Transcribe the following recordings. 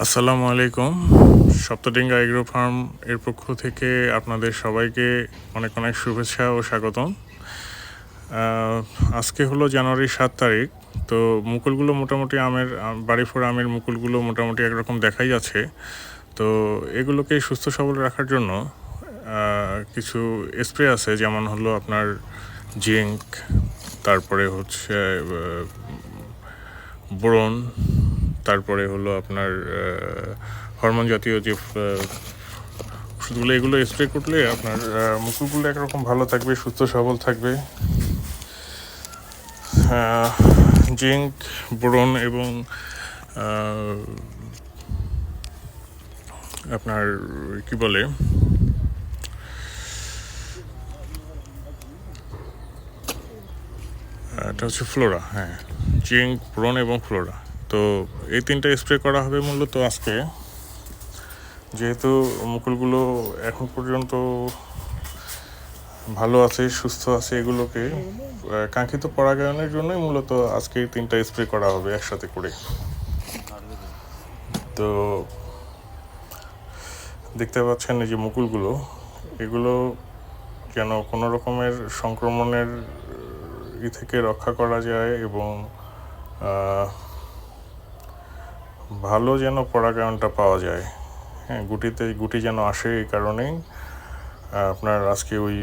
আসসালামু আলাইকুম। সপ্তডিঙ্গা agro farm এর পক্ষ থেকে আপনাদের সবাইকে অনেক অনেক শুভেচ্ছা ও স্বাগতম। আজকে হলো জানুয়ারি সাত তারিখ, তো মুকুলগুলো মোটামুটি আমের, আম- বাড়িফোড়া আমের মুকুলগুলো মোটামুটি একরকম দেখাই যাচ্ছে। তো এগুলোকে সুস্থ সবল রাখার জন্য কিছু স্প্রে আছে, যেমন হলো আপনার জিঙ্ক, তারপরে হচ্ছে বোরন তারপরে হলো আপনার হরমোন জাতীয় যে ওষুধগুলো এগুলো স্প্রে করলে আপনার আহ, মুকুলগুলো একরকম ভালো থাকবে সুস্থ সবল থাকবে। জিঙ্ক বোরন এবং আপনার কি বলে? এটা হচ্ছে ফ্লোরা হ্যাঁ। জিঙ্ক ব্রন এবং ফ্লোরা। তো এই তিনটা স্প্রে করা হবে মূলত আজকে। যেহেতু মুকুলগুলো এখন পর্যন্ত ভালো আছে, সুস্থ আছে এগুলোকে কাঙ্ক্ষিত পরাগায়নের জন্যই মূলত আজকে তিনটা স্প্রে করা হবে একসাথে করে। তো দেখতে পাচ্ছেন এই যে মুকুলগুলো, এগুলো যেন কোনো রকমের সংক্রমণের ই থেকে রক্ষা করা যায় এবং ভালো যেন পরাগায়নটা পাওয়া যায়। হ্যাঁ গুটিতে, গুটি যেন আসে এই কারণেই আপনার আজকে ওই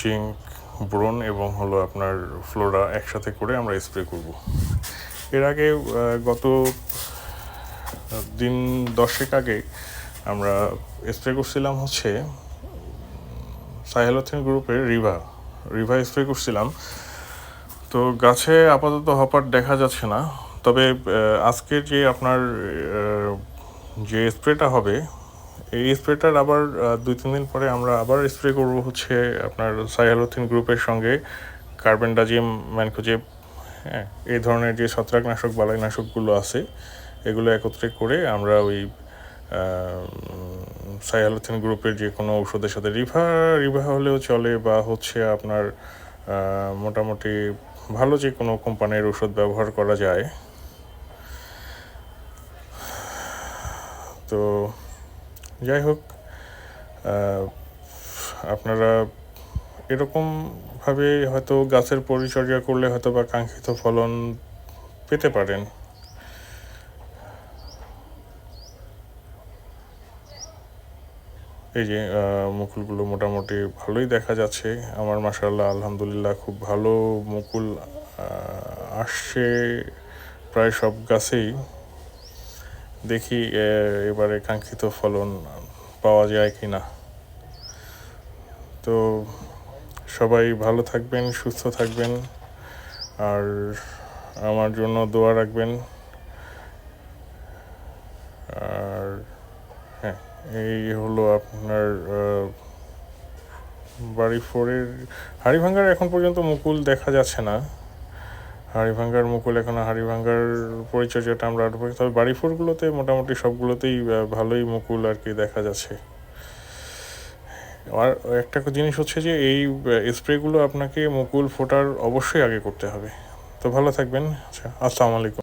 জিঙ্ক ব্রোন এবং হলো আপনার ফ্লোরা একসাথে করে আমরা স্প্রে করব। এর আগে গত দিন দশেক আগে আমরা স্প্রে করছিলাম হচ্ছে সাহেলথিন গ্রুপের রিভা। রিভা স্প্রে করছিলাম। তো গাছে আপাতত হপার দেখা যাচ্ছে না। তবে আজকে যে আপনার যে স্প্রেটা হবে, এই স্প্রেটার আবার দুই তিন দিন পরে আমরা আবার স্প্রে করব হচ্ছে আপনার সাইহালোথিন গ্রুপের সঙ্গে, কার্বেন্ডাজিম, ম্যানকোজেব হ্যাঁ এই ধরনের যে ছত্রাকনাশক, বালাইনাশকগুলো আছে, এগুলো একত্রে করে আমরা ওই সাইহালোথিন গ্রুপের যে কোনো ঔষধের সাথে রিভা রিভা হলেও চলে বা হচ্ছে আপনার মোটামুটি ভালো যে কোনো কোম্পানির ওষুধ ব্যবহার করা যায় তো যাই হোক আপনারা এরকমভাবে হয়তো গাছের পরিচর্যা করলে হয়তো বা কাঙ্ক্ষিত ফলন পেতে পারেন। এই যে মুকুলগুলো মোটামুটি ভালোই দেখা যাচ্ছে। আমার মাসাল্লাহ আলহামদুলিল্লাহ খুব ভালো মুকুল আসছে প্রায় সব গাছেই। দেখি এবারে কাঙ্ক্ষিত ফলন পাওয়া যায় কি না তো সবাই ভালো থাকবেন, সুস্থ থাকবেন, আর আমার জন্য দোয়া রাখবেন। আর হ্যাঁ এই হলো আপনার বাড়ি ফোরের হাড়িভাঙ্গার এখন পর্যন্ত মুকুল দেখা যাচ্ছে না। হাড়িভাঙ্গার মুকুল এখন হাড়িভাঙ্গার পরিচর্যাটা আমরা আরও করি। তবে বাড়ি ফোরগুলোতে মোটামুটি সবগুলোতেই ভালোই মুকুল আর কি দেখা যাচ্ছে। আর একটা জিনিস হচ্ছে যে এই স্প্রেগুলো আপনাকে মুকুল ফোটার অবশ্যই আগে করতে হবে। তো ভালো থাকবেন। আচ্ছা আসসালামু আলাইকুম।